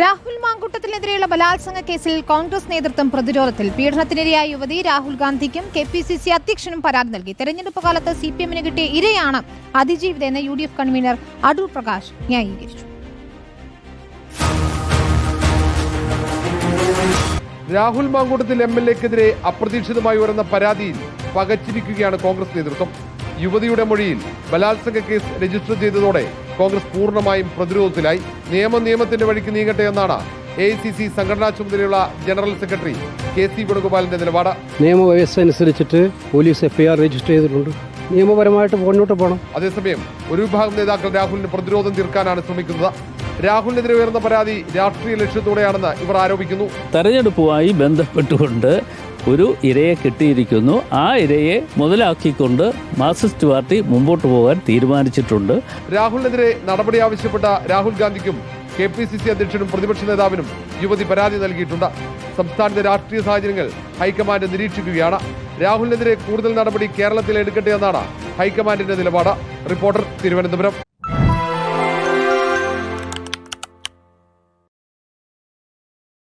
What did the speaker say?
രാഹുൽ മാങ്കൂട്ടത്തിനെതിരെയുള്ള ബലാത്സംഗ കേസിൽ കോൺഗ്രസ് നേതൃത്വം പ്രതിരോധത്തിൽ. പീഡനത്തിനിരയായ യുവതി രാഹുൽ ഗാന്ധിക്കും കെ പി സി സി അധ്യക്ഷനും പരാതി നൽകി. തെരഞ്ഞെടുപ്പ് കാലത്ത് സി പി എമ്മിന് കിട്ടിയ ഇരയാണ് അതിജീവിതയെന്ന് U D F convener Adoor Prakash ന്യായീകരിച്ചു. Rahul Mamkootathil M L എക്കെതിരെ അപ്രതീക്ഷിതമായി ഉയർന്ന പരാതിയിൽ പകച്ചിരിക്കുകയാണ് കോൺഗ്രസ് നേതൃത്വം. യുവതിയുടെ മൊഴിയിൽ ബലാത്സംഗ കേസ് രജിസ്റ്റർ ചെയ്തതോടെ കോൺഗ്രസ് പൂർണമായും പ്രതിരോധത്തിലായി. നിയമം നിയമത്തിന്റെ വഴിക്ക് നീങ്ങട്ടെ എന്നാണ് എ ഐ സി സി സംഘടനാ ചുമതലയുള്ള ജനറൽ സെക്രട്ടറി കെ സി വേണുഗോപാലിന്റെ നിലപാട്. നിയമവ്യവസ്ഥ അനുസരിച്ചിട്ട് പോലീസ് എഫ്ഐആർ രജിസ്റ്റർ ചെയ്തിട്ടുണ്ട്. നിയമപരമായിട്ട് മുന്നോട്ട് പോകണം. അതേസമയം ഒരു വിഭാഗം നേതാക്കൾ രാഹുലിന് പ്രതിരോധം തീർക്കാനാണ് ശ്രമിക്കുന്നത്. രാഹുലിനെതിരെ ഉയർന്ന പരാതി രാഷ്ട്രീയ ലക്ഷ്യത്തോടെയാണെന്ന് ഇവർ ആരോപിക്കുന്നു. തെരഞ്ഞെടുപ്പുമായി ബന്ധപ്പെട്ടുകൊണ്ട് ഒരു ഇരയെ കിട്ടിയിരിക്കുന്നു. ആ ഇരയെ മുതലാക്കിക്കൊണ്ട് മാർക്സിസ്റ്റ് പാർട്ടി മുമ്പോട്ട് പോകാൻ തീരുമാനിച്ചിട്ടുണ്ട്. രാഹുലിനെതിരെ നടപടി ആവശ്യപ്പെട്ട രാഹുൽ ഗാന്ധിക്കും കെ പി സി സി അധ്യക്ഷനും പ്രതിപക്ഷ നേതാവിനും യുവതി പരാതി നൽകിയിട്ടുണ്ട്. സംസ്ഥാനത്തെ രാഷ്ട്രീയ സാഹചര്യങ്ങൾ ഹൈക്കമാൻഡ് നിരീക്ഷിക്കുകയാണ്. രാഹുലിനെതിരെ കൂടുതൽ നടപടി കേരളത്തിൽ എടുക്കട്ടെ എന്നാണ് ഹൈക്കമാൻഡിന്റെ നിലപാട്. റിപ്പോർട്ടർ തിരുവനന്തപുരം.